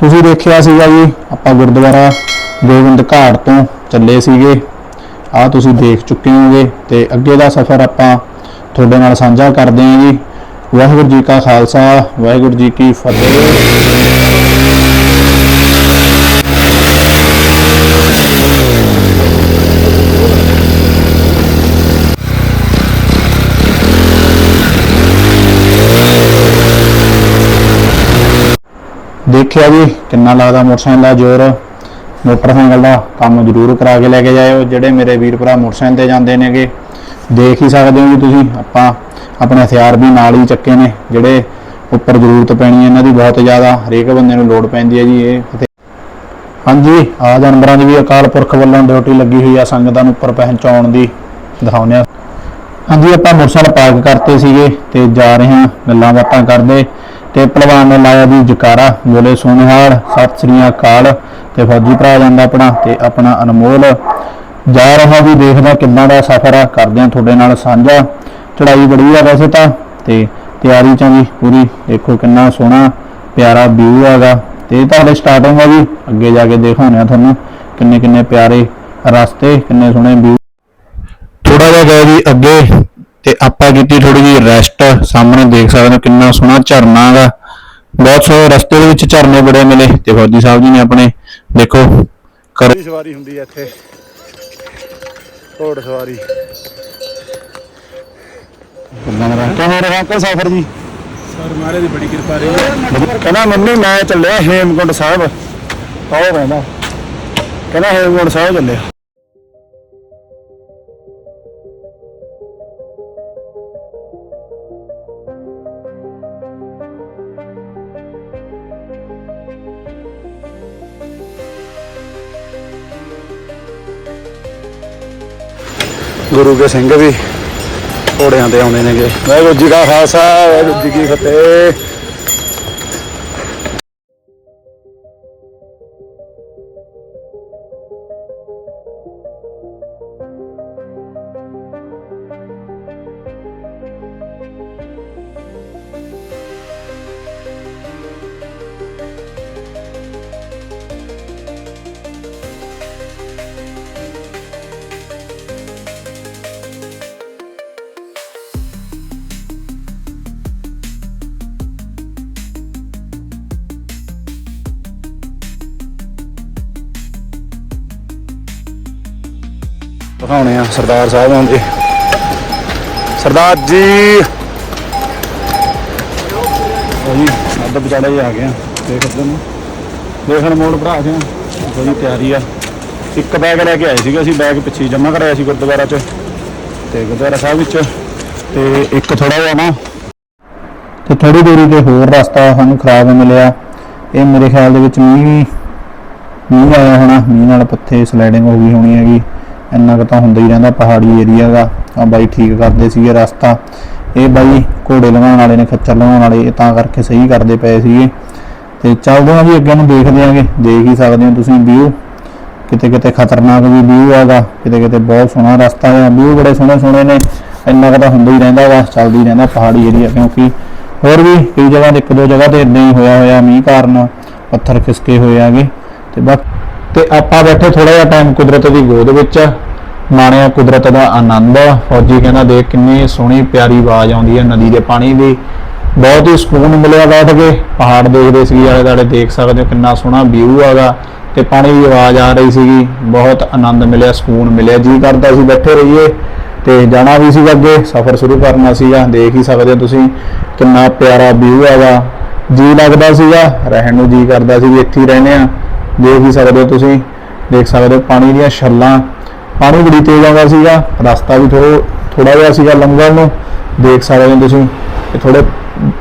ਤੁਸੀਂ ਦੇਖਿਆ ਸੀਗਾ ਜੀ, ਆਪਾਂ ਗੁਰਦੁਆਰਾ ਗੋਬਿੰਦ ਘਾਟ ਤੋਂ ਚੱਲੇ ਸੀਗੇ। ਆ ਤੁਸੀਂ ਦੇਖ ਚੁੱਕੇ ਹੋਗੇ ਤੇ ਅੱਗੇ ਦਾ ਸਫ਼ਰ ਆਪਾਂ ਤੁਹਾਡੇ ਨਾਲ ਸਾਂਝਾ ਕਰਦੇ ਹਾਂ ਜੀ। ਵਾਹਿਗੁਰੂ ਜੀ ਕਾ ਖਾਲਸਾ, ਵਾਹਿਗੁਰੂ ਜੀ ਕੀ ਫਤਿਹ। ਦੇਖਿਆ ਜੀ ਕਿੰਨਾ ਲੱਗਦਾ ਮੋਟਰਸਾਈਕਲ ਦਾ ਜ਼ੋਰ। ਮੋਟਰਸਾਈਕਲ ਦਾ ਕੰਮ ਜ਼ਰੂਰ ਕਰਾ ਕੇ ਲੈ ਕੇ ਜਾਇਓ। ਜਿਹੜੇ ਮੇਰੇ ਵੀਰ ਭਰਾ ਮੋਟਰਸਾਈਕਲ ਤੇ ਜਾਂਦੇ ਨੇਗੇ ਦੇਖ ਹੀ ਸਕਦੇ ਹੋ ਜੀ ਤੁਸੀਂ, ਆਪਾਂ ਆਪਣੇ ਹਥਿਆਰ ਵੀ ਨਾਲ ਹੀ ਚੱਕੇ ਨੇ। ਜਿਹੜੇ ਉੱਪਰ ਜ਼ਰੂਰਤ ਪੈਣੀ ਹੈ, ਇਹਨਾਂ ਦੀ ਬਹੁਤ ਜ਼ਿਆਦਾ ਹਰੇਕ ਬੰਦੇ ਨੂੰ ਲੋੜ ਪੈਂਦੀ ਹੈ ਜੀ ਇਹ ਹਾਂਜੀ, ਆ ਜਾਨਵਰਾਂ ਦੀ ਵੀ ਅਕਾਲ ਪੁਰਖ ਵੱਲੋਂ ਡਿਊਟੀ ਲੱਗੀ ਹੋਈ ਆ ਸੰਗਤਾਂ ਨੂੰ ਉੱਪਰ ਪਹੁੰਚਾਉਣ ਦੀ। ਦਿਖਾਉਂਦੇ ਆ ਹਾਂਜੀ, ਆਪਾਂ ਮੋਟਰਸਾਈਕਲ ਪਾਰਕ ਕਰਤੇ ਸੀਗੇ ਤੇ ਜਾ ਰਹੇ ਹਾਂ। ਗੱਲਾਂ ਬਾਤਾਂ ਕਰਦੇ। ਤੇ ਪਹਿਲਵਾਨ ਨੇ ਲਾਇਆ ਵੀ ਜਕਾਰਾ। ਬੋਲੇ ਸੋਨਿਹਾਲ, ਸਤਿ ਸ੍ਰੀ ਅਕਾਲ ਤੇ ਫੌਜੀ ਭਰਾ ਜਾਂਦਾ ਆਪਣਾ ਤੇ ਆਪਣਾ ਅਨਮੋਲ। ਜਾ ਰਿਹਾ ਵੀ ਦੇਖਦਾ ਕਿੰਨਾ ਦਾ ਸਫ਼ਰ ਆ ਕਰਦੇ ਆ ਤੁਹਾਡੇ ਨਾਲ ਸਾਂਝਾ। ਚੜਾਈ ਬੜੀ ਆ ਵੈਸੇ ਤਾਂ ਤੇ ਤਿਆਰੀ ਚ ਆ ਪੂਰੀ। ਦੇਖੋ ਕਿੰਨਾ ਸੋਹਣਾ ਪਿਆਰਾ ਵਿਊ ਹੈਗਾ। ਤੇ ਇਹ ਤਾਂ ਹਲੇ ਸਟਾਰਟਿੰਗ ਆ ਜੀ। ਅੱਗੇ ਜਾ ਕੇ ਦਿਖਾਉਂਦੇ ਆ ਤੁਹਾਨੂੰ ਕਿੰਨੇ ਕਿੰਨੇ ਪਿਆਰੇ ਰਸਤੇ, ਕਿੰਨੇ ਸੋਹਣੇ ਵਿਊ ਥੋੜਾ ਜਿਹਾ ਗਏ ਜੀ ਅੱਗੇ ਤੇ ਆਪਾਂ ਕੀਤੀ ਥੋੜੀ ਜਿਹੀ ਰੈਸਟ ਸਾਹਮਣੇ ਦੇਖ ਸਕਦੇ ਹੋ ਕਿੰਨਾ ਸੋਹਣਾ ਝਰਨਾ ਹੈਗਾ ਬਹੁਤ ਸੋਹਣੇ ਰਸਤੇ ਦੇ ਵਿੱਚ ਝਰਨੇ ਬੜੇ ਮਿਲੇ ਤੇ ਫੌਜੀ ਸਾਹਿਬ ਜੀ ਨੇ ਆਪਣੇ ਦੇਖੋ ਕਰ ਸਵਾਰੀ ਹੁੰਦੀ ਹੈ ਇੱਥੇ। ਘੋੜ ਸਵਾਰੀ। ਕਿਵੇਂ ਰਿਹਾ ਕੋ ਸਫ਼ਰ ਜੀ? ਸਰ ਮਹਾਰਾਜ ਦੀ ਬੜੀ ਕਿਰਪਾ ਰਹੀ ਕਹਿੰਦਾ ਮੰਮੀ ਮੈਂ ਚੱਲਿਆ ਹੇਮਕੁੰਟ ਸਾਹਿਬ। ਉਹ ਕਹਿੰਦਾ। ਕਹਿੰਦਾ ਹੇਮਕੁੰਟ ਸਾਹਿਬ ਚੱਲਿਆ। ਗੁਰੂ ਕੇ ਸਿੰਘ ਵੀ ਘੋੜਿਆਂ ਤੇ ਆਉਂਦੇ ਨੇਗੇ। ਵਾਹਿਗੁਰੂ ਜੀ ਕਾ ਖਾਲਸਾ, ਵਾਹਿਗੁਰੂ ਜੀ ਕੀ ਫਤਿਹ। ਦਿਖਾਉਣੇ ਆ ਸਰਦਾਰ ਸਾਹਿਬ ਆਉਂਦੇ ਸਰਦਾਰ ਜੀ। ਉਹੀ ਅੱਧ ਵਿਚਾਲੇ ਹੀ ਆ ਗਏ ਦੇਖ ਅੱਧਰ ਨੂੰ ਦੇਖਣ ਮੋੜ ਭਰਾ ਜੀ ਬੜੀ ਤਿਆਰੀ ਆ। ਇੱਕ ਬੈਗ ਲੈ ਕੇ ਆਏ ਸੀਗੇ ਅਸੀਂ ਬੈਗ ਪਿੱਛੇ ਜਮ੍ਹਾਂ ਕਰਾਇਆ ਸੀ ਗੁਰਦੁਆਰਾ 'ਚ ਤੇ ਗੁਰਦੁਆਰਾ ਸਾਹਿਬ ਵਿੱਚ, ਤੇ ਇੱਕ ਥੋੜਾ ਜਿਹਾ ਨਾ ਤੇ ਥੋੜੀ ਦੂਰੀ ਤੇ ਹੋਰ ਰਸਤਾ ਸਾਨੂੰ ਖਰਾਬ ਮਿਲਿਆ। ਇਹ ਮੇਰੇ ਖਿਆਲ ਦੇ ਵਿੱਚ ਮੀਂਹ ਮੀਂਹ ਆਇਆ ਹੋਣਾ, ਮੀਂਹ ਨਾਲ ਪੱਥੇ ਸਲਾਈਡਿੰਗ ਹੋ ਗਈ ਹੋਣੀ ਹੈਗੀ। ਇੰਨਾ ਕੁ ਤਾਂ ਹੁੰਦਾ ਹੀ ਰਹਿੰਦਾ ਪਹਾੜੀ ਏਰੀਆ ਦਾ। ਆ ਬਾਈ ਠੀਕ ਕਰਦੇ ਸੀਗੇ ਰਸਤਾ। ਇਹ ਬਾਈ ਘੋੜੇ ਲਵਾਉਣ ਵਾਲੇ ਨੇ, ਖੱਚਰ ਲਵਾਉਣ ਵਾਲੇ, ਇਹ ਤਾਂ ਕਰਕੇ ਸਹੀ ਕਰਦੇ ਪਏ ਸੀਗੇ। ਤੇ ਚੱਲਦੇ ਹਾਂ ਜੀ, ਅੱਗੇ ਨੂੰ ਦੇਖਦੇ ਆਂਗੇ ਦੇਖ ਹੀ ਸਕਦੇ ਹੋ ਤੁਸੀਂ ਵਿਊ ਕਿਤੇ ਕਿਤੇ ਖਤਰਨਾਕ ਵੀ ਵਿਊ ਹੈਗਾ। ਕਿਤੇ ਕਿਤੇ ਬਹੁਤ ਸੋਹਣਾ ਰਸਤਾ ਹੈ। ਵਿਊ ਬੜੇ ਸੋਹਣੇ ਸੋਹਣੇ ਨੇ। ਇੰਨਾ ਕੁ ਤਾਂ ਹੁੰਦਾ ਹੀ ਰਹਿੰਦਾ ਵਾ, ਚੱਲਦੀ ਹੀ ਰਹਿੰਦਾ ਪਹਾੜੀ ਏਰੀਆ ਕਿਉਂਕਿ ਹੋਰ ਵੀ ਕਈ ਜਗ੍ਹਾ ਤੇ ਇੱਕ ਦੋ ਜਗ੍ਹਾ ਤੇ ਇਦਾਂ ਹੀ ਹੋਇਆ ਹੋਇਆ ਮੀਂਹ ਕਾਰਨ। ਪੱਥਰ ਖਿਸਕੇ ਹੋਏ ਆਗੇ ਤੇ ਬਾਕੀ ਤੇ ਆਪਾਂ ਬੈਠੇ ਥੋੜਾ ਜਿਹਾ ਟਾਈਮ ਕੁਦਰਤ ਦੀ ਗੋਦ ਵਿੱਚ। ਮਾਣਿਆ ਕੁਦਰਤ ਦਾ ਆਨੰਦ। ਫੌਜੀ ਕਹਿੰਦਾ, ਦੇਖ ਕਿੰਨੀ ਸੋਹਣੀ ਪਿਆਰੀ ਆਵਾਜ਼ ਆਉਂਦੀ ਹੈ ਨਦੀ ਦੇ ਪਾਣੀ ਦੀ। ਬਹੁਤ ਹੀ ਸਕੂਨ ਮਿਲਿਆ ਬੈਠ ਕੇ। ਪਹਾੜ ਦੇਖਦੇ ਸੀ ਆਲੇ ਦੁਆਲੇ, ਦੇਖ ਸਕਦੇ ਹੋ ਕਿੰਨਾ ਸੋਹਣਾ ਵਿਊ ਹੈਗਾ। ਤੇ ਪਾਣੀ ਦੀ ਆਵਾਜ਼ ਆ ਰਹੀ ਸੀਗੀ। ਬਹੁਤ ਆਨੰਦ ਮਿਲਿਆ, ਸਕੂਨ ਮਿਲਿਆ। ਜੀ ਕਰਦਾ ਸੀ ਬੈਠੇ ਰਹੀਏ। ਤੇ ਜਾਣਾ ਵੀ ਸੀਗਾ ਅੱਗੇ। ਸਫ਼ਰ ਸ਼ੁਰੂ ਕਰਨਾ ਸੀਗਾ। ਦੇਖ ਹੀ ਸਕਦੇ ਹੋ ਤੁਸੀਂ ਕਿੰਨਾ ਪਿਆਰਾ ਵਿਊ ਹੈਗਾ। ਜੀ ਲੱਗਦਾ ਸੀਗਾ। ਰਹਿਣ ਨੂੰ ਜੀ ਕਰਦਾ ਸੀ ਵੀ ਇੱਥੇ ਹੀ ਰਹਿੰਦੇ ਆ ਦੇਖ ਹੀ ਸਕਦੇ ਹੋ ਤੁਸੀਂ, ਦੇਖ ਸਕਦੇ ਹੋ ਪਾਣੀ ਦੀਆਂ ਛੱਲਾਂ। ਪਾਣੀ ਬੜੀ ਤੇਜ਼ ਆਉਂਦਾ ਸੀਗਾ, ਰਸਤਾ ਵੀ ਥੋੜਾ ਥੋੜਾ ਜਿਹਾ ਸੀਗਾ ਲੰਗਰ ਨੂੰ। ਦੇਖ ਸਕਦੇ ਹੋ ਤੁਸੀਂ ਕਿ ਥੋੜੇ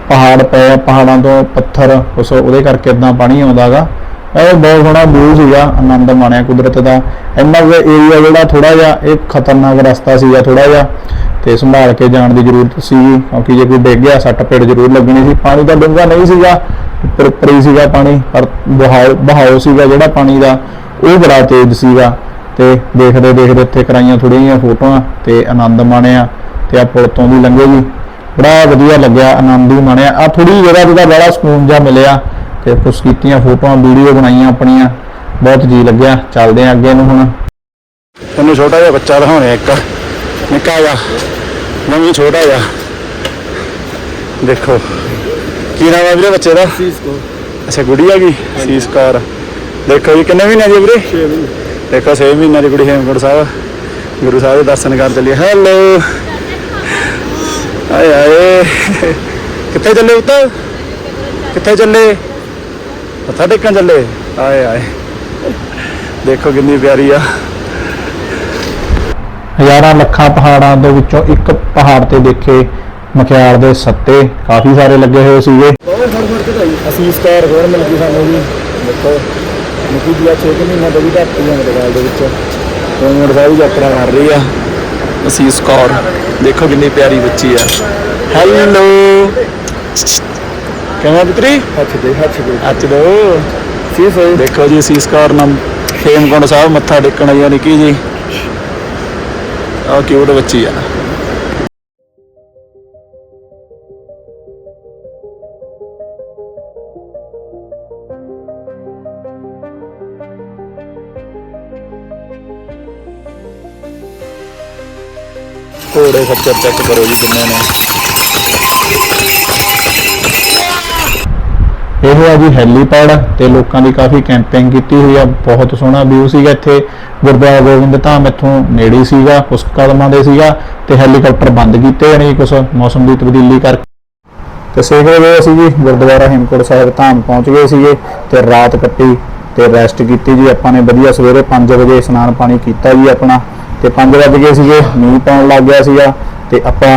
ਪਹਾੜ ਪਏ ਪਹਾੜਾਂ ਤੋਂ ਪੱਥਰ, ਉਸ ਉਹਦੇ ਕਰਕੇ ਇਦਾਂ ਪਾਣੀ ਆਉਂਦਾਗਾ ਇਹ ਬਹੁਤ ਸੋਹਣਾ ਵਿਊ ਸੀਗਾ, ਆਨੰਦ ਮਾਣਿਆ ਕੁਦਰਤ ਦਾ। ਇੰਨਾ ਕੁ ਏਰੀਆ ਜਿਹੜਾ ਥੋੜਾ ਜਿਹਾ, ਇਹ ਖਤਰਨਾਕ ਰਸਤਾ ਸੀਗਾ ਥੋੜਾ ਜਿਹਾ। ਤੇ ਸੰਭਾਲ ਕੇ ਜਾਣ ਦੀ ਜ਼ਰੂਰਤ ਸੀ ਕਿਉਂਕਿ ਜੇ ਕੋਈ ਡਿੱਗ ਗਿਆ ਸੱਟ ਪੇੜ ਜ਼ਰੂਰ ਲੱਗਣੀ ਸੀ। ਪਾਣੀ ਦਾ ਡੂੰਘਾ ਨਹੀਂ ਸੀਗਾ ਉੱਪਰ ਸੀਗਾ ਪਾਣੀ ਪਰ ਬਹਾਓ ਸੀਗਾ ਜਿਹੜਾ ਪਾਣੀ ਦਾ, ਉਹ ਬੜਾ ਤੇਜ਼ ਸੀਗਾ। ਤੇ ਦੇਖਦੇ ਦੇਖਦੇ ਇੱਥੇ ਕਰਾਈਆਂ ਥੋੜ੍ਹੀਆਂ ਜਿਹੀਆਂ ਫੋਟੋਆਂ ਤੇ ਆਨੰਦ ਮਾਣਿਆ ਤੇ ਆ ਪੁਲ ਤੋਂ ਵੀ ਲੰਘੇ ਜੀ। ਬੜਾ ਵਧੀਆ ਲੱਗਿਆ, ਆਨੰਦ ਹੀ ਮਾਣਿਆ। ਆ ਥੋੜੀ ਜਗ੍ਹਾ ਤੇ ਤਾਂ ਬੜਾ ਸਕੂਨ ਜਿਹਾ ਮਿਲਿਆ ਤੇ ਕੁਝ ਕੀਤੀਆਂ ਫੋਟੋਆਂ, ਵੀਡੀਓ ਬਣਾਈਆਂ ਆਪਣੀਆਂ। ਬਹੁਤ ਜੀ ਲੱਗਿਆ। ਚੱਲਦੇ ਆ ਅੱਗੇ ਨੂੰ ਹੁਣ। ਤੁਹਾਨੂੰ ਛੋਟਾ ਜਿਹਾ ਬੱਚਾ ਦਿਖਾਉਣੇ ਇੱਕ। ਨਿੱਕਾ ਜਿਹਾ। ਨਵੀਂ ਛੋਟਾ ਜਿਹਾ। ਦੇਖੋ। ਕੀ ਨਾਮ ਹੈ ਵੀਰੇ ਬੱਚੇ ਦਾ? ਅੱਛਾ ਗੁੜੀ ਆ ਗਈ ਸੀਸ ਕਾਰ। ਦੇਖੋ ਜੀ ਕਿੰਨੇ ਮਹੀਨੇ ਦੀ ਵੀਰੇ? 6 ਮਹੀਨੇ। ਦੇਖੋ 6 ਮਹੀਨੇ ਦੀ ਕੁੜੀ ਹੇਮਕੁੰਟ ਸਾਹਿਬ। ਗੁਰੂ ਸਾਹਿਬ ਦੇ ਦਰਸ਼ਨ ਕਰਨ ਚੱਲੀ ਹੈਲੋ। ਆਏ ਆਏ। ਕਿੱਥੇ ਚੱਲੇ ਉੱਤ ਕਿੱਥੇ ਚੱਲੇ? ਮੱਥਾ ਟੇਕਣ ਚੱਲੇ? ਆਏ ਆਏ। ਦੇਖੋ ਕਿੰਨੀ ਪਿਆਰੀ ਆ। ਹਜ਼ਾਰਾਂ ਲੱਖਾਂ ਪਹਾੜਾਂ ਦੇ ਵਿੱਚੋਂ ਇੱਕ ਪਹਾੜ ਤੇ ਦੇਖੇ ਮਖਿਆਲ ਦੇ ਸੱਤੇ ਕਾਫੀ ਸਾਰੇ ਲੱਗੇ ਹੋਏ ਸੀਗੇ। ਅਸੀਂ ਸਟਾਰ ਹੋਰ ਮਿਲ ਗਈ ਸਾਨੂੰ ਜੀ ਦੇਖੋ ਨਿੱਕੀ ਜੀ 6 ਮਹੀਨਾ ਤੋਂ ਵੀ ਧਰਤੀ ਹੈ ਮੇਰੇ ਦੇ ਵਿੱਚ। ਕੋਮਰ ਸਾਹਿਬ ਯਾਤਰਾ ਕਰ ਰਹੀ ਆ। ਅਸੀਂ ਸਕੌਰ ਦੇਖੋ ਕਿੰਨੀ ਪਿਆਰੀ ਬੱਚੀ ਆ। ਹੈਲੋ ਕਿਵੇਂ ਪੁੱਤਰੀ? ਹੱਥ ਦੇ ਹੱਥ ਦੇ। ਹੱਥ ਦੋ। ਸੀ ਸਹੀ ਦੇਖੋ ਜੀ ਅਸੀਂ ਸਕੌਰ ਨਾਮ ਹੇਮਕੁੰਡ ਸਾਹਿਬ ਮੱਥਾ ਟੇਕਣ ਆਈ ਆ ਨਿੱਕੀ ਜੀ। ਆ ਕਿਊਟ ਬੱਚੀ ਆ। ਘੋੜੇ ਚੈੱਕ ਕਰੋ ਜੀ ਕਿੰਨੇ ਨੇ। ਇਹ ਆ ਜੀ ਹੈਲੀਪੈਡ ਤੇ ਲੋਕਾਂ ਦੀ ਕਾਫੀ ਕੈਂਪਿੰਗ ਕੀਤੀ ਹੋਈ ਆ। ਬਹੁਤ ਸੋਹਣਾ ਵਿਊ ਸੀਗਾ ਇੱਥੇ। ਗੁਰਦੁਆਰਾ ਗੋਬਿੰਦ ਧਾਮ ਇੱਥੋਂ ਨੇੜੇ ਸੀਗਾ ਕੁਝ ਕਦਮਾਂ ਦੇ ਸੀਗਾ ਤੇ ਹੈਲੀਕਾਪਟਰ ਬੰਦ ਕੀਤੇ ਨੇ ਕੁਝ ਮੌਸਮ ਦੀ ਤਬਦੀਲੀ ਕਰਕੇ। ਤੇ ਸੇਖਦੇ ਹੋਏ ਅਸੀਂ ਜੀ, ਗੁਰਦੁਆਰਾ ਹਿਮਕੁੰਟ ਸਾਹਿਬ ਧਾਮ ਪਹੁੰਚ ਗਏ ਸੀਗੇ ਤੇ ਰਾਤ ਕੱਟੀ ਤੇ ਰੈਸਟ ਕੀਤੀ ਜੀ। ਆਪਾਂ ਨੇ ਵਧੀਆ ਸਵੇਰੇ 5 ਵਜੇ ਇਸ਼ਨਾਨ ਪਾਣੀ ਕੀਤਾ ਜੀ ਆਪਣਾ। ਤੇ 5 ਵਜ ਗਏ ਸੀਗੇ, ਮੀਂਹ ਪੈਣ ਲੱਗ ਗਿਆ ਸੀਗਾ ਤੇ ਆਪਾਂ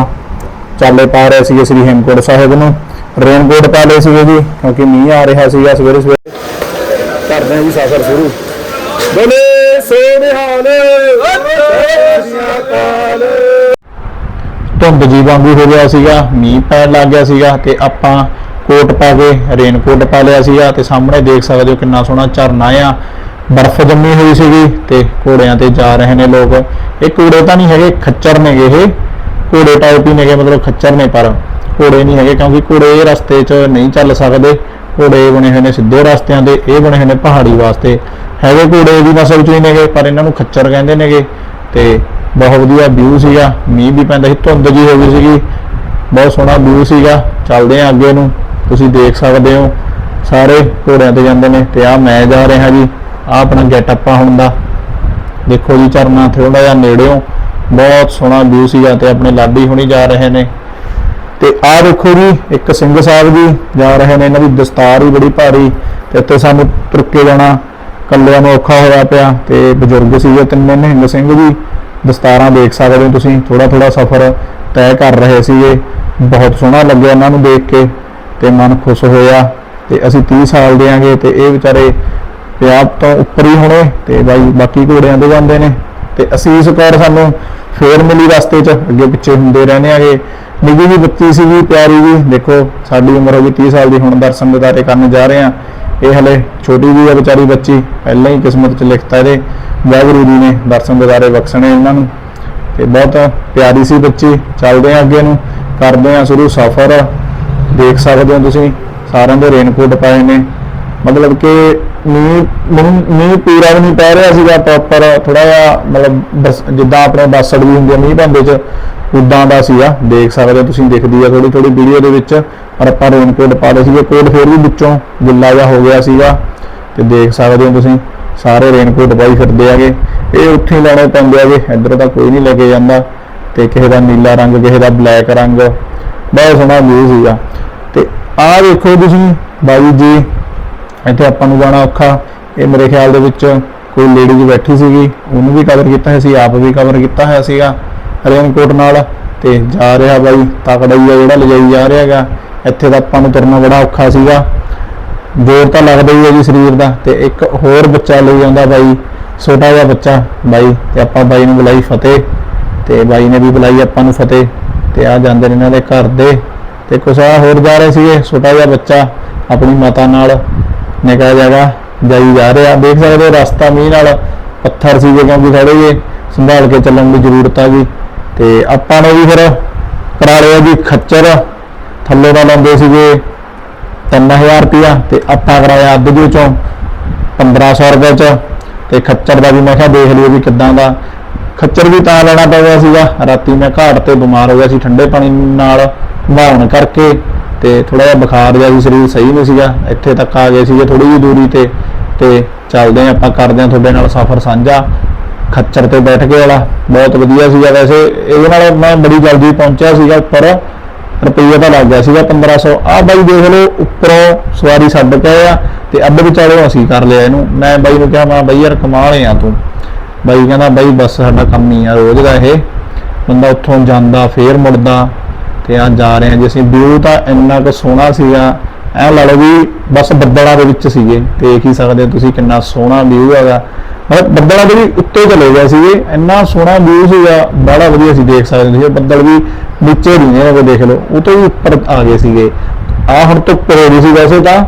ਚਾਲੇ ਪਾ ਰਹੇ ਸੀਗੇ ਸ੍ਰੀ ਹੇਮਕੁੰਟ ਸਾਹਿਬ ਨੂੰ। ਰੇਨਕੋਟ ਪਾ ਲਏ ਸੀਗੇ ਜੀ, ਕਿਉਂਕਿ ਮੀਂਹ ਆ ਰਿਹਾ ਸੀਗਾ ਸਵੇਰੇ ਸਵੇਰੇ। ਕਰਦੇ ਹਾਂ ਜੀ ਸਫ਼ਰ ਸ਼ੁਰੂ। ਬੋਲੇ ਸੋ ਧੁੰਦ ਜੀ ਵਾਂਗੂ ਹੋ ਗਿਆ ਸੀਗਾ, ਮੀਂਹ ਪੈਣ ਲੱਗ ਗਿਆ ਸੀਗਾ ਤੇ ਆਪਾਂ ਕੋਟ ਪਾ ਕੇ ਰੇਨਕੋਟ ਪਾ ਲਿਆ ਸੀਗਾ ਤੇ ਸਾਹਮਣੇ ਦੇਖ ਸਕਦੇ ਹੋ ਕਿੰਨਾ ਸੋਹਣਾ ਝਰਨਾ ਆ। ਬਰਫ਼ ਜੰਮੀ ਹੋਈ ਸੀਗੀ ਤੇ ਘੋੜਿਆਂ ਤੇ ਜਾ ਰਹੇ ਨੇ ਲੋਕ। ਇਹ ਘੋੜੇ ਤਾਂ ਨਹੀਂ ਹੈਗੇ, ਖੱਚਰ ਨੇਗੇ ਇਹ। ਘੋੜੇ ਟਾਈਪ ਹੀ ਨੇਗੇ ਮਤਲਬ ਖੱਚਰ ਨੇ ਪਰ ਘੋੜੇ ਨਹੀਂ ਹੈਗੇ ਕਿਉਂਕਿ ਘੋੜੇ ਇਹ ਰਸਤੇ 'ਚ ਨਹੀਂ ਚੱਲ ਸਕਦੇ। ਘੋੜੇ ਬਣੇ ਹੋਏ ਨੇ ਸਿੱਧੇ ਰਸਤਿਆਂ ਦੇ, ਇਹ ਬਣੇ ਹੋਏ ਨੇ ਪਹਾੜੀ ਵਾਸਤੇ। ਹੈਗੇ ਘੋੜੇ ਦੀ ਨਸਲ 'ਚ ਹੀ ਨੇਗੇ ਪਰ ਇਹਨਾਂ ਨੂੰ ਖੱਚਰ ਕਹਿੰਦੇ ਨੇਗੇ ਤੇ ਬਹੁਤ ਵਧੀਆ ਵਿਊ ਸੀਗਾ, ਮੀਂਹ ਵੀ ਪੈਂਦਾ ਸੀ, ਧੁੰਦ ਜੀ ਹੋ ਗਈ ਸੀਗੀ। ਬਹੁਤ ਸੋਹਣਾ ਵਿਊ ਸੀਗਾ। ਚੱਲਦੇ ਆ ਅੱਗੇ ਨੂੰ, ਤੁਸੀਂ ਦੇਖ ਸਕਦੇ ਹੋ। ਸਾਰੇ ਘੋੜਿਆਂ ਤੇ ਜਾਂਦੇ ਨੇ ਤੇ ਆ ਮੈਂ ਜਾ ਰਿਹਾ ਜੀ। ਆ ਆਪਣਾ ਗੈਟਅਪ ਆ ਹੁਣ ਦੇਖੋ ਜੀ ਝਰਨਾ ਥੋੜਾ ਜਿਹਾ ਨੇੜਿਓਂ। ਬਹੁਤ ਸੋਹਣਾ ਵਿਊ ਸੀਗਾ ਤੇ ਆਪਣੇ ਲਾਡੀ ਹੁਣੀ ਜਾ ਰਹੇ ਨੇ। ਤੇ ਆ ਦੇਖੋ ਜੀ, ਇੱਕ ਸਿੰਘ ਸਾਹਿਬ ਜੀ ਜਾ ਰਹੇ ਨੇ। ਇਹਨਾਂ ਦੀ ਦਸਤਾਰ ਵੀ ਬੜੀ ਭਾਰੀ ਤੇ ਇੱਥੇ ਸਾਨੂੰ ਤੁਰ ਕੇ ਜਾਣਾ ਕੱਲਿਆਂ ਨੂੰ ਔਖਾ ਹੋਇਆ ਪਿਆ ਤੇ ਬਜ਼ੁਰਗ ਸੀਗੇ ਤਿੰਨੇ ਨਿਹੰਗ ਸਿੰਘ ਜੀ। ਦਸਤਾਰਾਂ ਦੇਖ ਸਕਦੇ ਹੋ ਤੁਸੀਂ ਥੋੜਾ ਥੋੜਾ ਸਫ਼ਰ ਤੈਅ ਕਰ ਰਹੇ ਸੀਗੇ। ਬਹੁਤ ਸੋਹਣਾ ਲੱਗਿਆ ਇਹਨਾਂ ਨੂੰ ਦੇਖ ਕੇ ਤੇ ਮਨ ਖੁਸ਼ ਹੋਇਆ ਤੇ ਅਸੀਂ 30 ਸਾਲ ਦੇ ਆਂਗੇ ਤੇ ਇਹ ਵਿਚਾਰੇ ਵਿਆਹ ਤੋਂ ਉੱਪਰ ਹੀ ਹੋਣੇ ਤੇ ਬਾਈ ਬਾਕੀ ਘੋੜਿਆਂ ਦੇ ਜਾਂਦੇ ਨੇ। ਤੇ ਅਸੀਸ ਕੌਰ ਸਾਨੂੰ ਫੇਰ ਮਿਲੀ ਰਸਤੇ 'ਚ, ਅੱਗੇ ਪਿੱਛੇ ਹੁੰਦੇ ਰਹਿੰਦੇ ਆਗੇ। ਨਿੱਕੀ ਜੀ ਬੱਚੀ ਸੀਗੀ, ਪਿਆਰੀ ਜੀ। ਦੇਖੋ, ਸਾਡੀ ਉਮਰ ਹੋ ਗਈ 30 ਸਾਲ ਦੀ, ਹੁਣ ਦਰਸ਼ਨ ਦਿਦਾਰੇ ਕਰਨ ਜਾ ਰਹੇ ਆ ਇਹ ਹਲੇ ਛੋਟੀ ਜੀ ਆ ਵਿਚਾਰੀ ਬੱਚੀ, ਪਹਿਲਾਂ ਹੀ ਕਿਸਮਤ 'ਚ ਲਿਖਤਾ ਇਹਦੇ। ਵਾਹਿਗੁਰੂ ਜੀ ਨੇ ਦਰਸ਼ਨ ਦਿਦਾਰੇ ਬਖਸ਼ਣੇ ਇਹਨਾਂ ਨੂੰ। ਤੇ ਬਹੁਤ ਪਿਆਰੀ ਸੀ ਬੱਚੀ। ਚੱਲਦੇ ਆ ਅੱਗੇ ਨੂੰ, ਕਰਦੇ ਆ ਸ਼ੁਰੂ। ਸਫ਼ਰ, ਦੇਖ ਸਕਦੇ ਹੋ ਤੁਸੀਂ, ਸਾਰਿਆਂ ਦੇ ਰੇਨਕੋਟ ਪਾਏ ਨੇ। ਮਤਲਬ ਕਿ ਮੀਂਹ ਮੀਂਹ ਮੀਂਹ ਪੂਰਾ ਵੀ ਨਹੀਂ ਪੈ ਰਿਹਾ ਸੀਗਾ ਪ੍ਰੋਪਰ ਥੋੜਾ ਜਿਹਾ ਮਤਲਬ ਬਸ ਜਿੱਦਾਂ ਆਪਣੇ ਬੱਸ ਅੜਦੀ ਹੁੰਦੀ ਆ ਮੀਂਹ ਪੈਂਦੇ ਚ, ਉਦਾਂ ਦਾ ਸੀਗਾ। ਦੇਖ ਸਕਦੇ ਹੋ ਤੁਸੀਂ, ਦਿਖਦੀ ਆ ਥੋੜੀ ਥੋੜੀ ਵੀਡੀਓ ਦੇ ਵਿੱਚ, ਪਰ ਆਪਾਂ ਰੇਨਕੋਟ ਪਾ ਲਏ ਸੀਗੇ। ਕੋਟ ਫੇਰ ਵੀ ਵਿੱਚੋਂ ਗਿੱਲਾ ਜਿਹਾ ਹੋ ਗਿਆ ਸੀਗਾ। ਤੇ ਦੇਖ ਸਕਦੇ ਹੋ ਤੁਸੀਂ, ਸਾਰੇ ਰੇਨਕੋਟ ਪਾਈ ਫਿਰਦੇ ਆਗੇ ਇਹ ਉੱਥੇ ਹੀ ਲਾਉਣੇ ਪੈਂਦੇ ਆਗੇ ਇੱਧਰ ਤਾਂ ਕੋਈ ਨਹੀਂ ਲੈ ਕੇ ਜਾਂਦਾ। ਤੇ ਕਿਸੇ ਦਾ ਨੀਲਾ ਰੰਗ, ਕਿਸੇ ਦਾ ਬਲੈਕ ਰੰਗ। ਬਹੁਤ ਸੋਹਣਾ ਵਿਊ ਸੀਗਾ। ਤੇ ਆਹ ਦੇਖੋ ਤੁਸੀਂ, ਬਾਈ ਜੀ ਇੱਥੇ ਆਪਾਂ ਨੂੰ ਜਾਣਾ ਔਖਾ। ਇਹ ਮੇਰੇ ਖਿਆਲ ਦੇ ਵਿੱਚ ਕੋਈ ਲੇਡੀਜ਼ ਬੈਠੀ ਸੀਗੀ, ਉਹਨੂੰ ਵੀ ਕਵਰ ਕੀਤਾ ਹੋਇਆ ਸੀ ਆਪ ਵੀ ਕਵਰ ਕੀਤਾ ਹੋਇਆ ਸੀਗਾ ਰੇਨਕੋਟ ਨਾਲ। ਤੇ ਜਾ ਰਿਹਾ ਬਾਈ ਤਕੜਾ ਹੀ ਆ ਜਿਹੜਾ ਲਿਜਾਈ ਜਾ ਰਿਹਾ ਹੈਗਾ। ਇੱਥੇ ਤਾਂ ਆਪਾਂ ਨੂੰ ਤੁਰਨਾ ਬੜਾ ਔਖਾ ਸੀਗਾ। ਜ਼ੋਰ ਤਾਂ ਲੱਗਦਾ ਹੀ ਹੈ ਜੀ ਸਰੀਰ ਦਾ। ਤੇ ਇੱਕ ਹੋਰ ਬੱਚਾ ਲਈ ਜਾਂਦਾ ਬਾਈ, ਛੋਟਾ ਜਿਹਾ ਬੱਚਾ ਬਾਈ, ਤੇ ਆਪਾਂ ਬਾਈ ਨੂੰ ਬੁਲਾਈ ਫਤਿਹ। ਤੇ ਬਾਈ ਨੇ ਵੀ ਬੁਲਾਈ ਆਪਾਂ ਨੂੰ ਫਤਿਹ। ਤੇ ਆ ਜਾਂਦੇ ਨੇ ਇਹਨਾਂ ਦੇ ਘਰ ਦੇ। ਤੇ ਕੁਛ ਆ ਹੋਰ ਜਾ ਰਹੇ ਸੀਗੇ, ਛੋਟਾ ਜਿਹਾ ਬੱਚਾ ਆਪਣੀ ਮਾਤਾ ਨਾਲ। ਨਿਕਲ ਜਾਗਾ, ਜਾਈ ਜਾ ਰਿਹਾ। ਦੇਖ ਸਕਦੇ ਹੋ ਰਸਤਾ ਮੀਂਹ ਨਾਲ ਪੱਥਰ ਸੀਗੇ ਕਿਉਂਕਿ ਥੋੜੇ ਜੇ, ਸੰਭਾਲ ਕੇ ਚੱਲਣ ਦੀ ਜ਼ਰੂਰਤ ਆ ਜੀ। ਤੇ ਆਪਾਂ ਨੇ ਵੀ ਫਿਰ ਕਰਾ ਲਿਆ ਜੀ, ਖੱਚਰ। ਥੱਲੇ ਦਾ ਲਾਉਂਦੇ ਸੀਗੇ 3000 ਰੁਪਿਆ ਤੇ ਆਪਾਂ ਕਰਾਇਆ ਅੱਧ ਦੇ ਚੋਂ 1500 ਰੁਪਏ ਚ। ਤੇ ਖੱਚਰ ਦਾ ਵੀ ਮੈਂ ਕਿਹਾ ਦੇਖ ਲਿਓ ਵੀ ਕਿੱਦਾਂ ਦਾ। ਖੱਚਰ ਵੀ ਤਾਂ ਲੈਣਾ ਪੈ ਗਿਆ ਸੀਗਾ। ਰਾਤੀ ਮੈਂ ਘਾਟ ਤੇ ਬਿਮਾਰ ਹੋ ਗਿਆ ਸੀ, ਠੰਡੇ ਪਾਣੀ ਨਾਲ ਨਹਾਉਣ ਕਰਕੇ। ਤੇ ਥੋੜਾ ਜਿਹਾ ਬੁਖਾਰ ਜਿਹਾ ਸੀ ਸਰੀਰ ਸਹੀ ਨਹੀਂ ਸੀਗਾ, ਇੱਥੇ ਤੱਕ ਆ ਗਏ ਸੀਗੇ ਥੋੜੀ ਜਿਹੀ ਦੂਰੀ ਤੇ ਤੇ ਚੱਲਦੇ ਹਾਂ ਆਪਾਂ, ਕਰਦੇ ਹਾਂ ਤੁਹਾਡੇ ਨਾਲ ਸਫ਼ਰ ਸਾਂਝਾ। ਖੱਚਰ ਤੇ ਬੈਠ ਕੇ ਵਾਲਾ, ਬਹੁਤ ਵਧੀਆ ਸੀਗਾ ਵੈਸੇ, ਇਹਦੇ ਨਾਲ ਮੈਂ ਬੜੀ ਜਲਦੀ ਪਹੁੰਚਿਆ ਸੀਗਾ ਉੱਪਰ ਰੁਪਈਆ ਤਾਂ ਲੱਗ ਗਿਆ ਸੀਗਾ 1500 ਆ ਬਾਈ ਦੇਖ ਲਓ, ਉੱਪਰੋਂ ਸਵਾਰੀ ਛੱਡ ਕੇ ਆ ਤੇ ਅੱਧ ਵਿਚਾਲੇ ਅਸੀਂ ਕਰ ਲਿਆ ਇਹਨੂੰ। ਮੈਂ ਬਾਈ ਨੂੰ ਕਿਹਾ, ਮੈਂ ਬਾਈ ਯਾਰ ਕਮਾਲ ਆ ਤੂੰ। ਬਾਈ ਕਹਿੰਦਾ, ਬਾਈ ਬਸ ਸਾਡਾ ਕੰਮ ਹੀ ਆ ਰੋਜ਼ ਦਾ ਇਹ। ਬੰਦਾ ਉੱਥੋਂ ਜਾਂਦਾ, ਫੇਰ ਮੁੜਦਾ। ਤੇ ਆ ਜਾ ਰਹੇ ਹਾਂ ਜੀ ਅਸੀਂ। ਵਿਊ ਤਾਂ ਇੰਨਾ ਕੁ ਸੋਹਣਾ ਸੀਗਾ। ਐ ਲਾ ਲਓ ਵੀ ਬਸ ਬੱਦਲਾਂ ਦੇ ਵਿੱਚ ਸੀਗੇ। ਦੇਖ ਹੀ ਸਕਦੇ ਹੋ ਤੁਸੀਂ ਕਿੰਨਾ ਸੋਹਣਾ ਵਿਊ ਹੈਗਾ। ਮਤਲਬ ਬੱਦਲਾਂ ਦੇ ਵੀ ਉੱਤੇ ਚਲੇ ਗਏ ਸੀਗੇ। ਇੰਨਾ ਸੋਹਣਾ ਵਿਊ ਸੀਗਾ। ਬੜਾ ਵਧੀਆ ਸੀ ਦੇਖ ਸਕਦੇ ਹੋ ਬੱਦਲ ਵੀ ਨੀਚੇ ਨਹੀਂ ਨੇ ਦੇਖ ਲਓ। ਉਹ ਤੋਂ ਵੀ ਉੱਪਰ ਆ ਗਏ ਸੀਗੇ। ਆ ਹੁਣ ਧੁੱਪ ਹੋ ਰਹੀ ਸੀ ਵੈਸੇ ਤਾਂ।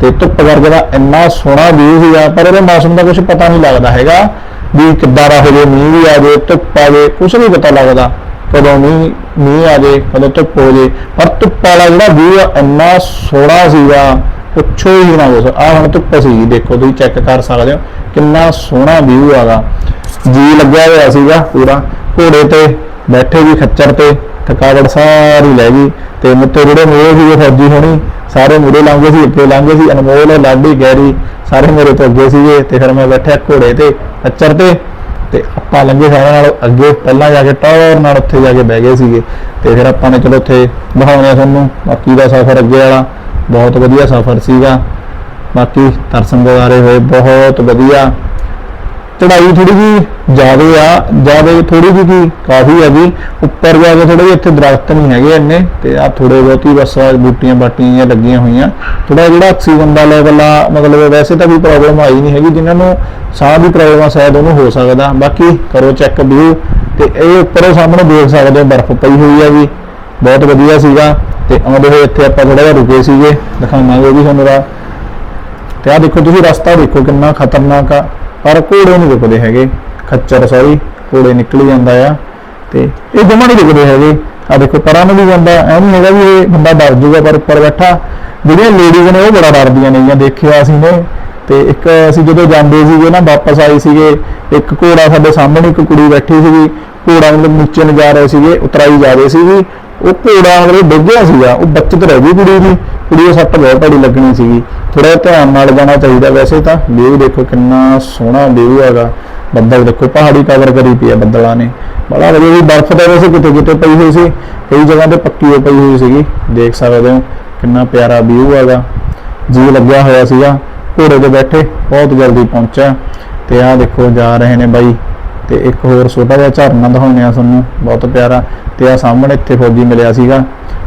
ਤੇ ਧੁੱਪ ਕਰਕੇ ਦਾ ਇੰਨਾ ਸੋਹਣਾ ਵਿਊ ਸੀਗਾ। ਪਰ ਇਹਦੇ ਮੌਸਮ ਦਾ ਕੁਝ ਪਤਾ ਨਹੀਂ ਲੱਗਦਾ ਹੈਗਾ। ਵੀ ਕਿੱਦਾਂ ਦਾ ਹੋ ਜੇ, ਮੀਂਹ ਵੀ ਆ ਜੇ, ਧੁੱਪ ਆ ਜੇ ਕੁਝ ਨਹੀਂ ਪਤਾ ਲੱਗਦਾ। ਕਦੋਂ ਮੀਂਹ ਮੀਂਹ ਆ ਜੇ ਕਦੋਂ ਧੁੱਪ ਹੋ ਜੇ। ਪਰ ਧੁੱਪ ਵਾਲਾ ਜਿਹੜਾ ਵਿਊ ਆ, ਇੰਨਾ ਸੋਹਣਾ ਸੀਗਾ, ਪੁੱਛੋ ਹੀ ਨਾ ਕੁਛ। ਆ ਹੁਣ ਧੁੱਪ ਸੀ, ਦੇਖੋ ਤੁਸੀਂ ਚੈੱਕ ਕਰ ਸਕਦੇ ਹੋ, ਕਿੰਨਾ ਸੋਹਣਾ ਵਿਊ ਆਗਾ। ਜੀ ਲੱਗਿਆ ਹੋਇਆ ਸੀਗਾ ਪੂਰਾ। ਘੋੜੇ ਤੇ ਬੈਠੇ ਵੀ ਖੱਚਰ ਤੇ, ਥਕਾਵਟ ਸਾਰੀ ਲੈ ਗਈ। ਤੇ ਮੁੱਤੇ ਜਿਹੜੇ ਮੂਹਰੇ ਸੀਗੇ ਫੌਜੀ ਹੋਣੀ, ਸਾਰੇ ਮੂਹਰੇ ਲੰਘੇ ਸੀ ਅੱਗੇ ਲੰਘੇ ਸੀ, ਅਨਮੋਲ, ਲਾਡੀ, ਗੈਰੀ, ਸਾਰੇ ਮੇਰੇ ਤੋਂ ਅੱਗੇ ਸੀਗੇ। ਤੇ ਫਿਰ ਮੈਂ ਬੈਠਿਆ ਘੋੜੇ ਤੇ, ਖੱਚਰ ਤੇ। ਤੇ ਆਪਾਂ ਲੰਘੇ ਸਾਰਿਆਂ ਨਾਲ, ਅੱਗੇ ਪਹਿਲਾਂ ਜਾ ਕੇ ਟੌਰ ਨਾਲ ਉੱਥੇ ਜਾ ਕੇ ਬਹਿ ਗਏ ਸੀਗੇ। ਤੇ ਫਿਰ ਆਪਾਂ ਨੇ ਚਲੋ ਉੱਥੇ ਦਿਖਾਉਣੇ ਆ ਤੁਹਾਨੂੰ, ਬਾਕੀ ਦਾ ਸਫ਼ਰ ਅੱਗੇ ਵਾਲਾ, ਬਹੁਤ ਵਧੀਆ ਸਫ਼ਰ ਸੀਗਾ। ਬਾਕੀ ਦਰਸ਼ਨ ਗੁਜ਼ਾਰੇ ਹੋਏ, ਬਹੁਤ ਵਧੀਆ। ਚੜਾਈ ਥੋੜੀ ਜੀ ਜ਼ਿਆਦੇ ਆ, ਜ਼ਿਆਦੇ ਥੋੜੀ ਜੀ ਕੀ, ਕਾਫੀ ਹੈਗੀ ਉੱਪਰ ਜਾ ਕੇ ਥੋੜੇ ਜਿਹੇ ਇੱਥੇ ਦਰਖਤ ਨਹੀਂ ਹੈਗੇ ਇੰਨੇ, ਤੇ ਆ ਥੋੜੇ ਬਹੁਤੀ ਬਸ ਬੂਟੀਆਂ ਬਾਟੀਆਂ ਜਿਹੀਆਂ ਲੱਗੀਆਂ ਹੋਈਆਂ। ਥੋੜਾ ਜਿਹੜਾ ਆਕਸੀਜਨ ਦਾ ਲੈਵਲ ਆ, ਮਤਲਬ ਵੈਸੇ ਤਾਂ ਕੋਈ ਪ੍ਰੋਬਲਮ ਆਈ ਨਹੀਂ ਹੈਗੀ, ਜਿਨ੍ਹਾਂ ਨੂੰ ਸਾਹ ਦੀ ਪ੍ਰੋਬਲਮ ਆ, ਸ਼ਾਇਦ ਉਹਨੂੰ ਹੋ ਸਕਦਾ। ਬਾਕੀ ਕਰੋ ਚੈੱਕ ਵਿਊ ਤੇ ਇਹ ਉੱਪਰੋਂ ਸਾਹਮਣੇ ਦੇਖ ਸਕਦੇ ਹੋ, ਬਰਫ਼ ਪਈ ਹੋਈ ਹੈ ਜੀ। ਬਹੁਤ ਵਧੀਆ ਸੀਗਾ ਤੇ ਆਉਂਦੇ ਹੋਏ ਇੱਥੇ ਆਪਾਂ ਥੋੜਾ ਜਿਹਾ ਰੁਕੇ ਸੀਗੇ। ਦਿਖਾਵਾਂਗੇ ਵੀ ਤੁਹਾਨੂੰ ਰਾਹ। ਤੇ ਆ ਦੇਖੋ, ਤੁਸੀਂ ਰਸਤਾ ਦੇਖੋ ਕਿੰਨਾ ਖਤਰਨਾਕ ਆ। ਪਰ ਘੋੜੇ ਨਹੀਂ ਰੁਕਦੇ ਹੈਗੇ। ਖੱਚਰ ਸੌਰੀ ਘੋੜੇ ਨਿਕਲ ਜਾਂਦਾ ਆ। ਤੇ ਇਹ ਜਮਾ ਨਹੀਂ ਰੁਕਦੇ ਹੈਗੇ। ਆ ਦੇਖੋ, ਪਰਾਂ ਨੂੰ ਵੀ ਜਾਂਦਾ। ਐ ਨਹੀਂ ਹੈਗਾ ਵੀ ਇਹ ਬੰਦਾ ਡਰ ਜੂਗਾ ਪਰ ਉੱਪਰ ਬੈਠਾ। ਜਿਹੜੀਆਂ ਲੇਡੀਜ਼ ਨੇ ਉਹ ਬੜਾ ਡਰਦੀਆਂ ਨੇ ਜਾਂ ਦੇਖਿਆ ਅਸੀਂ ਨੇ। ਤੇ ਇੱਕ ਅਸੀਂ ਜਦੋਂ ਜਾਂਦੇ ਸੀਗੇ ਨਾ, ਵਾਪਸ ਆਏ ਸੀਗੇ, ਇੱਕ ਘੋੜਾ ਸਾਡੇ ਸਾਹਮਣੇ ਇੱਕ ਕੁੜੀ ਬੈਠੀ ਸੀਗੀ, ਘੋੜਾ ਮਤਲਬ ਨੀਚੇ ਨੂੰ ਜਾ ਰਹੇ ਸੀਗੇ, ਉਤਰਾਈ ਜਾ ਰਹੇ ਸੀਗੀ। ਉਹ ਘੋੜਾ ਮਤਲਬ ਡਿੱਗਿਆ ਸੀਗਾ, ਉਹ ਬੱਚਤ ਰਹਿ ਗਈ ਕੁੜੀ ਦੀ, ਕੁੜੀ ਉਹ ਸੱਟ ਬਹੁਤ ਭੜੀ ਲੱਗਣੀ ਸੀਗੀ। ਥੋੜਾ ਧਿਆਨ ਨਾਲ ਜਾਣਾ ਚਾਹੀਦਾ ਵੈਸੇ ਤਾਂ ਵਿਊ ਦੇਖੋ ਕਿੰਨਾ ਸੋਹਣਾ ਵਿਊ ਹੈਗਾ। ਬੱਦਲ ਦੇਖੋ, ਪਹਾੜੀ ਕਵਰ ਕਰੀ ਪਈ ਹੈ ਬੱਦਲਾਂ ਨੇ। ਬੜਾ ਵਧੀਆ ਵੀ ਬਰਫ਼ ਤਾਂ ਵੈਸੇ ਕਿਤੇ ਕਿਤੇ ਪਈ ਹੋਈ ਸੀ, ਕਈ ਜਗ੍ਹਾ ਤੇ ਪੱਕੀ ਹੋ ਪਈ ਹੋਈ ਸੀਗੀ। ਦੇਖ ਸਕਦੇ ਹੋ, ਕਿੰਨਾ ਪਿਆਰਾ ਵਿਊ ਹੈਗਾ। ਜੀ ਲੱਗਿਆ ਹੋਇਆ ਸੀਗਾ। ਘੋੜੇ ਤੇ ਬੈਠੇ, ਬਹੁਤ ਜਲਦੀ ਪਹੁੰਚਿਆ ਤੇ ਆਹ ਦੇਖੋ ਜਾ ਰਹੇ ਨੇ ਬਾਈ ਤੇ ਇੱਕ ਹੋਰ ਛੋਟਾ ਜਿਹਾ ਝਰਨਾ ਦਿਖਾਉਂਦੇ ਆ ਤੁਹਾਨੂੰ, ਬਹੁਤ ਪਿਆਰਾ ਤੇ ਆ ਸਾਹਮਣੇ ਇੱਥੇ ਫੌਜੀ ਮਿਲਿਆ ਸੀਗਾ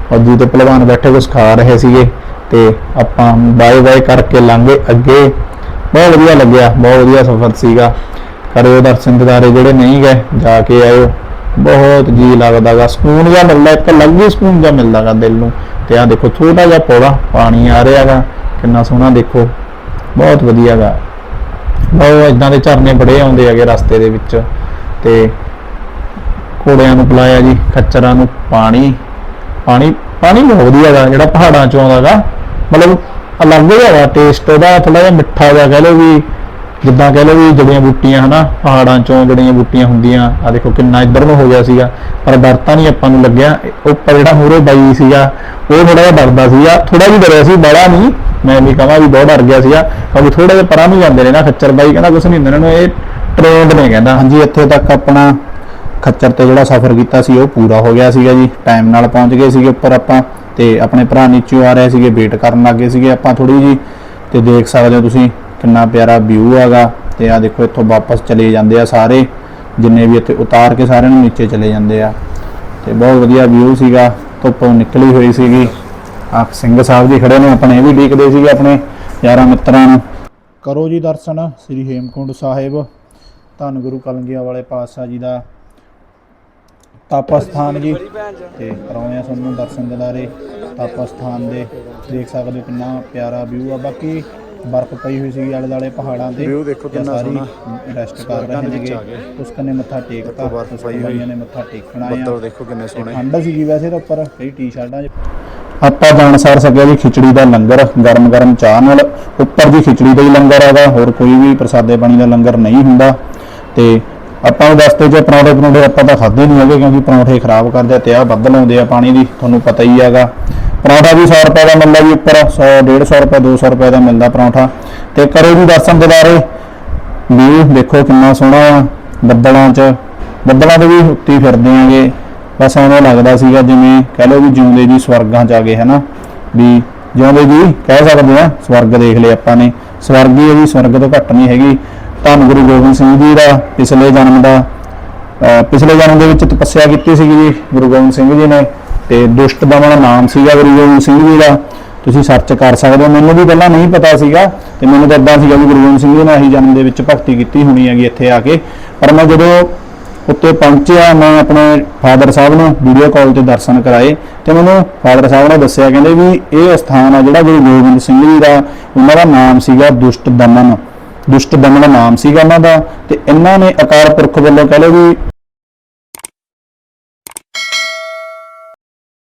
ਫੌਜੀ ਤੇ ਪਹਿਲਵਾਨ ਬੈਠੇ ਕੁਝ ਖਾ ਰਹੇ ਸੀਗੇ ਤੇ ਆਪਾਂ ਬਾਏ ਬਾਏ ਕਰਕੇ ਲੰਘੇ ਅੱਗੇ, ਬਹੁਤ ਵਧੀਆ ਲੱਗਿਆ, ਬਹੁਤ ਵਧੀਆ ਸਫ਼ਰ ਸੀਗਾ। ਕਰਿਓ ਦਰਸ਼ਨ ਦਿਦਾਰੇ ਜਿਹੜੇ ਨਹੀਂ ਗਏ, ਜਾ ਕੇ ਆਇਓ, ਬਹੁਤ ਜੀ ਲੱਗਦਾਗਾ ਸਕੂਨ ਜਿਹਾ ਮਿਲਦਾ, ਇੱਕ ਅਲੱਗ ਹੀ ਸਕੂਨ ਜਿਹਾ ਮਿਲਦਾਗਾ ਦਿਲ ਨੂੰ। ਤੇ ਆ ਦੇਖੋ ਛੋਟਾ ਜਿਹਾ ਪੌੜਾ, ਪਾਣੀ ਆ ਰਿਹਾਗਾ ਕਿੰਨਾ ਸੋਹਣਾ ਦੇਖੋ। ਬਹੁਤ ਵਧੀਆਗਾ ਬਹੁਤ ਇਦਾਂ ਦੇ ਝਰਨੇ ਬੜੇ ਆਉਂਦੇ ਹੈਗੇ ਰਸਤੇ ਦੇ ਵਿੱਚ ਤੇ ਘੋੜਿਆਂ ਨੂੰ ਪਿਲਾਇਆ ਜੀ, ਖੱਚਰਾਂ ਨੂੰ ਪਾਣੀ ਪਾਣੀ ਪਾਣੀ ਬਹੁਤ ਵਧੀਆ ਗਾ, ਜਿਹੜਾ ਪਹਾੜਾਂ ਚੋਂ ਆਉਂਦਾਗਾ ਮਤਲਬ ਅਲੱਗ ਜਿਹਾ ਹੈਗਾ ਟੇਸਟ ਉਹਦਾ ਥੋੜਾ ਜਿਹਾ ਮਿੱਠਾ ਜਿਹਾ ਕਹਿ ਲਓ ਵੀ ਜਿੱਦਾਂ ਕਹਿ ਲਓ ਵੀ ਜੜੀਆਂ ਬੂਟੀਆਂ, ਹਨਾ, ਪਹਾੜਾਂ ਚੋਂ ਜੜੀਆਂ ਬੂਟੀਆਂ ਹੁੰਦੀਆਂ। ਆ ਦੇਖੋ ਕਿੰਨਾ ਇੱਧਰ ਨੂੰ ਹੋ ਗਿਆ ਸੀਗਾ, ਪਰ ਡਰ ਤਾਂ ਨਹੀਂ ਆਪਾਂ ਨੂੰ ਲੱਗਿਆ। ਉੱਪਰ ਜਿਹੜਾ ਮੂਰੇ ਬਾਈ ਸੀਗਾ, ਉਹ ਥੋੜਾ ਜਿਹਾ ਡਰਦਾ ਸੀਗਾ। ਥੋੜਾ ਜਿਹਾ ਡਰਿਆ ਸੀ ਬੜਾ ਨਹੀਂ ਮੈਂ ਵੀ ਕਹਾਂ ਵੀ ਬਹੁਤ ਡਰ ਗਿਆ ਸੀਗਾ। ਕਿਉਂਕਿ ਥੋੜਾ ਜਿਹਾ ਪਰਾਂ ਨੂੰ ਜਾਂਦੇ ਨੇ ਨਾ, ਖੱਚਰ ਬਾਈ ਕਹਿੰਦਾ ਕੁਛ ਨਹੀਂ ਹੁੰਦਾ। ਇਹਨਾਂ ਨੂੰ ਇਹ ਟ੍ਰੇਨਡ ਨੇ ਕਹਿੰਦਾ। ਹਾਂਜੀ, ਇੱਥੇ ਤੱਕ ਆਪਣਾ ਖੱਚਰ ਤੇ ਜਿਹੜਾ ਸਫ਼ਰ ਕੀਤਾ ਸੀ, ਉਹ ਪੂਰਾ ਹੋ ਗਿਆ ਸੀਗਾ ਜੀ। ਟਾਈਮ ਨਾਲ ਪਹੁੰਚ ਗਏ ਸੀਗੇ ਉੱਪਰ ਆਪਾਂ ਤੇ ਆਪਣੇ ਭਰਾ ਨੀਚੇ ਆ ਰਹੇ ਸੀਗੇ ਵੇਟ ਕਰਨ ਲੱਗੇ ਸੀਗੇ ਆਪਾਂ ਥੋੜੀ ਜੀ ਤੇ ਦੇਖ ਸਕਦੇ ਹੋ ਤੁਸੀਂ ਕਿੰਨਾ ਪਿਆਰਾ ਵਿਊ ਹੈਗਾ ਤੇ ਆ ਦੇਖੋ ਇੱਥੋਂ ਵਾਪਸ ਚਲੇ ਜਾਂਦੇ ਆ ਸਾਰੇ, ਜਿੰਨੇ ਵੀ ਇੱਥੇ ਉਤਾਰ ਕੇ ਸਾਰਿਆਂ ਨੂੰ ਨੀਚੇ ਚਲੇ ਜਾਂਦੇ ਆ। ਤੇ ਬਹੁਤ ਵਧੀਆ ਵਿਊ ਸੀਗਾ, ਧੁੱਪੋਂ ਨਿਕਲੀ ਹੋਈ ਸੀਗੀ। ਆ ਸਿੰਘ ਸਾਹਿਬ ਜੀ ਖੜੇ ਨੇ, ਆਪਣੇ ਇਹ ਵੀ ਡੀਕਦੇ ਸੀਗੇ ਆਪਣੇ ਯਾਰਾਂ ਮਿੱਤਰਾਂ ਨੂੰ। ਕਰੋ ਜੀ ਦਰਸ਼ਨ, ਸ੍ਰੀ ਹੇਮਕੁੰਡ ਸਾਹਿਬ। ਧੰਨ ਗੁਰੂ ਕਲਗੀਆਂ ਵਾਲੇ ਪਾਤਸ਼ਾਹ ਜੀ ਦਾ ਤਪ ਸਥਾਨ ਜੀ। ਤੇ ਕਰਾਉਂਦੇ ਆ ਤੁਹਾਨੂੰ ਦਰਸ਼ਨ ਦਿਦਾਰੇ ਤਪ ਸਥਾਨ ਦੇ। ਦੇਖ ਸਕਦੇ ਹੋ ਕਿੰਨਾ ਪਿਆਰਾ ਵਿਊ ਆ। ਬਾਕੀ ਬਰਫ਼ ਪਈ ਹੋਈ ਸੀਗੀ ਆਲੇ ਦੁਆਲੇ ਪਹਾੜਾਂ ਤੇ। View ਦੇਖੋ ਕਿੰਨਾ ਸਾਰੀ ਸੋਹਣਾ। ਰੈਸਟ ਕਰ ਰਹੇ ਦੇ ਗਏ। ਉਸ ਕੰਨੇ ਮੱਥਾ ਟੇਕਤਾ ਬਰਫ਼ ਪਈ ਹੋਈ। ਨੇ ਮੱਥਾ ਟੇਕਣਾ ਆ ਬੱਦਲ ਦੇਖੋ ਕਿੰਨੇ ਸੋਹਣੇ। ਠੰਡ ਸੀਗੀ ਵੈਸੇ ਤਾਂ ਉੱਪਰ। ਕਈ ਟੀ-ਸ਼ਰਟਾਂ ਆਪਾਂ ਜਾਣ ਸਾਰ ਸਕਿਆ ਜੀ ਖਿਚੜੀ ਦਾ ਲੰਗਰ ਗਰਮ ਗਰਮ ਚਾਹ ਨਾਲ। ਉੱਪਰ ਜੀ ਖਿਚੜੀ ਦਾ ਹੀ ਲੰਗਰ ਹੈਗਾ ਹੋਰ ਕੋਈ ਵੀ ਪ੍ਰਸਾਦੇ ਪਾਣੀ ਦਾ ਲੰਗਰ ਨਹੀਂ ਹੁੰਦਾ। ਤੇ ਆਪਾਂ ਨੂੰ ਰਸਤੇ 'ਚ ਪਰੌਂਠੇ ਪਰੌਂਠੇ ਆਪਾਂ ਤਾਂ ਖਾਦੇ ਨਹੀਂ ਹੈਗੇ ਕਿਉਂਕਿ ਪਰੌਂਠੇ ਖਰਾਬ ਕਰਦੇ ਆ ਤੇ ਆ ਵੱਧ ਲਾਉਂਦੇ ਆ ਪਾਣੀ ਦੀ ਤੁਹਾਨੂੰ ਪਤਾ ਹੀ ਹੈਗਾ। ਪਰੌਂਠਾ ਵੀ 100 ਰੁਪਏ ਦਾ ਮਿਲਦਾ ਜੀ ਉੱਪਰ 100 150 ਰੁਪਏ 200 ਰੁਪਏ ਦਾ ਮਿਲਦਾ ਪਰੌਂਠਾ। ਤੇ ਕਰੋ ਜੀ ਦਰਸ਼ਨ ਦਿਦਾਰੇ ਵੀ ਦੇਖੋ ਕਿੰਨਾ ਸੋਹਣਾ ਆ ਬੱਦਲਾਂ 'ਚ, ਬੱਦਲਾਂ ਦੇ ਵੀ ਉੱਤੇ ਫਿਰਦੇ ਆਂਗੇ। ਬਸ ਐਵੇਂ ਲੱਗਦਾ ਸੀਗਾ ਜਿਵੇਂ ਕਹਿ ਲਓ ਵੀ ਜਿਉਂਦੇ ਜੀ ਸਵਰਗਾਂ 'ਚ ਆ ਗਏ, ਹਨਾ? ਵੀ ਜਿਉਂਦੇ ਜੀ ਕਹਿ ਸਕਦੇ ਆ, ਸਵਰਗ ਦੇਖ ਲਏ ਆਪਾਂ ਨੇ। ਸਵਰਗ ਹੀ ਹੈ ਜੀ, ਸਵਰਗ ਤੋਂ ਘੱਟ ਨਹੀਂ ਹੈਗੀ। ਧੰਨ ਗੁਰੂ ਗੋਬਿੰਦ ਸਿੰਘ ਜੀ ਦਾ ਪਿਛਲੇ ਜਨਮ ਦਾ ਪਿਛਲੇ ਜਨਮ ਦੇ ਵਿੱਚ ਤਪੱਸਿਆ ਕੀਤੀ ਸੀਗੀ ਜੀ, ਗੁਰੂ ਗੋਬਿੰਦ ਸਿੰਘ ਜੀ ਨੇ। ਤੇ ਦੁਸ਼ਟ ਦਮਨ ਨਾਮ ਸੀਗਾ, ਗੁਰੂ ਗੋਬਿੰਦ ਸਿੰਘ ਜੀ ਦਾ। ਤੁਸੀਂ ਸਰਚ ਕਰ ਸਕਦੇ ਹੋ। ਮੈਨੂੰ ਵੀ ਪਹਿਲਾਂ ਨਹੀਂ ਪਤਾ ਸੀਗਾ ਤੇ ਮੈਨੂੰ ਤਾਂ ਇਦਾਂ ਸੀਗਾ ਵੀ ਗੁਰੂ ਗੋਬਿੰਦ ਸਿੰਘ ਜੀ ਨੇ ਇਹੀ ਜਨਮ ਦੇ ਵਿੱਚ ਭਗਤੀ ਕੀਤੀ ਹੋਣੀ ਹੈਗੀ ਇੱਥੇ ਆ ਕੇ। ਪਰ ਮੈਂ ਜਦੋਂ ਉੱਤੇ ਪਹੁੰਚਿਆ, ਮੈਂ ਆਪਣੇ ਫਾਦਰ ਸਾਹਿਬ ਨੂੰ ਵੀਡੀਓ ਕਾਲ ਤੇ ਦਰਸ਼ਨ ਕਰਾਏ ਤੇ ਮੈਨੂੰ ਫਾਦਰ ਸਾਹਿਬ ਨੇ ਦੱਸਿਆ, ਕਹਿੰਦੇ ਵੀ ਇਹ ਸਥਾਨ ਆ ਜਿਹੜਾ ਗੁਰੂ ਗੋਬਿੰਦ ਸਿੰਘ ਜੀ ਦਾ ਉਹਨਾਂ ਦਾ ਨਾਮ ਸੀਗਾ ਦੁਸ਼ਟ ਦਮਨ। ਦੁਸ਼ਟ ਦਮਨ ਨਾਮ ਸੀਗਾ ਉਹਨਾਂ ਦਾ ਤੇ ਇਹਨਾਂ ਨੇ ਅਕਾਲ ਪੁਰਖ ਵੱਲੋਂ ਕਹਿ ਲਓ ਵੀ